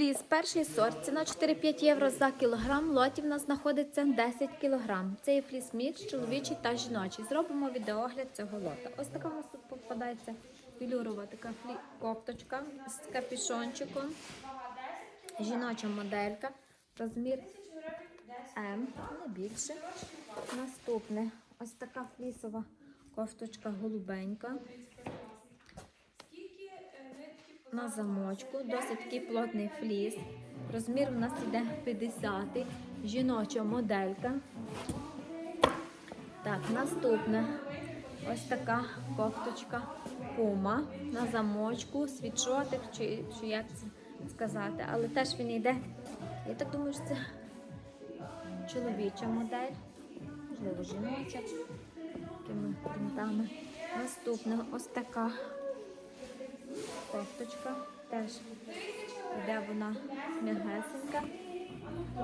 Ліс перший сорт, ціна 4-5 євро за кілограм. Лотів у нас знаходиться 10 кілограм. Це є фліс-мікс, чоловічий та жіночий. Зробимо відеогляд цього лота. Ось така у нас тут попадається білюрова така кофточка з капюшончиком. Жіноча моделька. Розмір М, не більше. Наступне ось така флісова кофточка голубенька. На замочку, досить такий плотний фліс. Розмір у нас йде 50 жіноча моделька. Так, наступне ось така кофточка пума на замочку, світшотик, чи, чи як це сказати, але теж він йде. Я так думаю, що це чоловіча модель, можливо, жіноча, такими принтами. Наступна ось така кофточка. Теж йде вона м'ягесенька,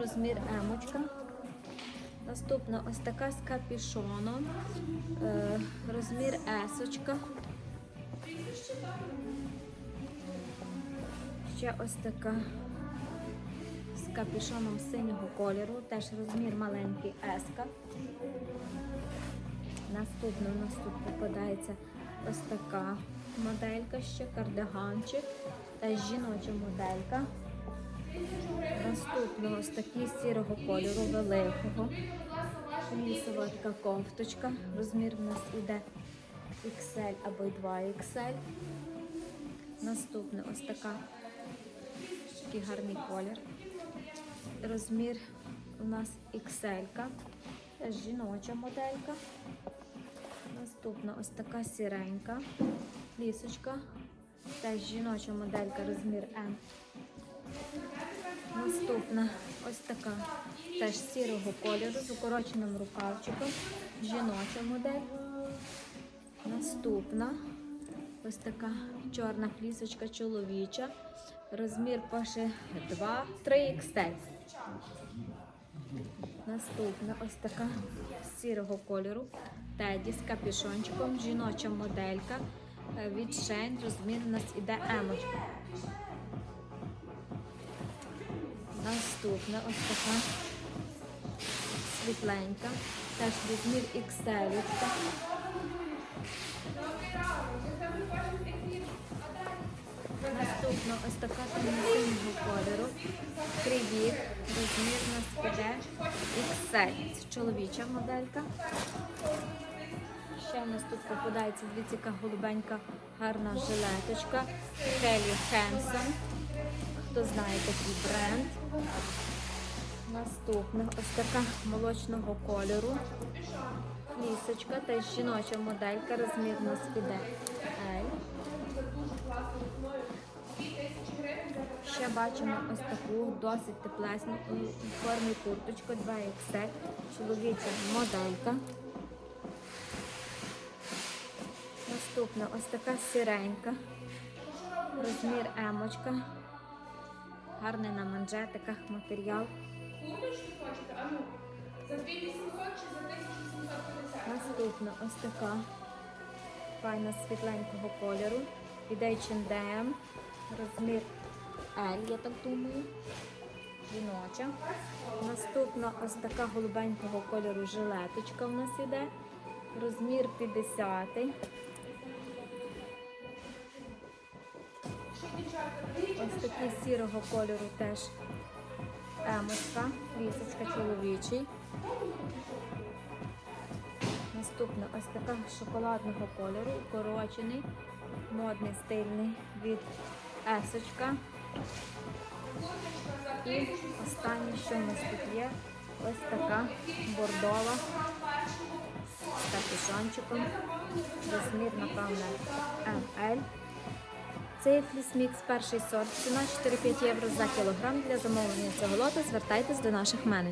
розмір емочка. Наступна ось така з капюшоном, е, розмір есочка. Ще ось така з капюшоном синього кольору, теж розмір маленький еска. Наступна у нас тут попадається ось така моделька ще, кардиганчик, теж жіноча моделька. Наступна ось такий сірого кольору, великого. Лісова така кофточка. Розмір у нас іде XL або 2XL. Наступна ось така такий гарний колір. Розмір у нас XL. Жіноча моделька. Наступна ось така сіренька, лісочка, теж жіноча моделька, розмір М. Наступна ось така теж сірого кольору з укороченим рукавчиком, жіноча модель. Наступна ось така чорна флісочка чоловіча, розмір пише 2, 3 XL. Наступна ось така сірого кольору. Теді з капюшончиком, жіноча моделька е, від Шейн, розмір у нас іде емочка. Наступна ось така світленька, теж розмір XL. Наступна ось така темно-синього кольору. Привіт. Розмір у нас іде XL. Чоловіча моделька. Ще в нас тут попадається яка голубенька гарна жилеточка. Келі Хенсон. Хто знає такий бренд. Наступна ось така молочного кольору. Лісочка, теж жіноча моделька. Розмір у нас L. Ще бачимо ось таку досить теплесну у формі курточку 2XL, чоловіча моделька. Наступна ось така сіренька, розмір емочка, гарний на манжетиках матеріал. Курточки хочете? А за 2800 чи за 1750? Наступна ось така файна світленького кольору. Іде H&M, розмір L, я так думаю. Жіноча. Наступна ось така голубенького кольору жилеточка в нас іде. Розмір 50. Ось такий сірого кольору теж емочка, лісочка чоловічий. Наступна ось така шоколадного кольору, укорочений, модний, стильний від есочка. І останнє, що в нас тут є, ось така бордова з капюшончиком. Розмір, напевне, ML. Це флісмікс перший сорт. Ціна 4-5 євро за кілограм. Для замовлення цього лоту звертайтесь до наших менеджерів.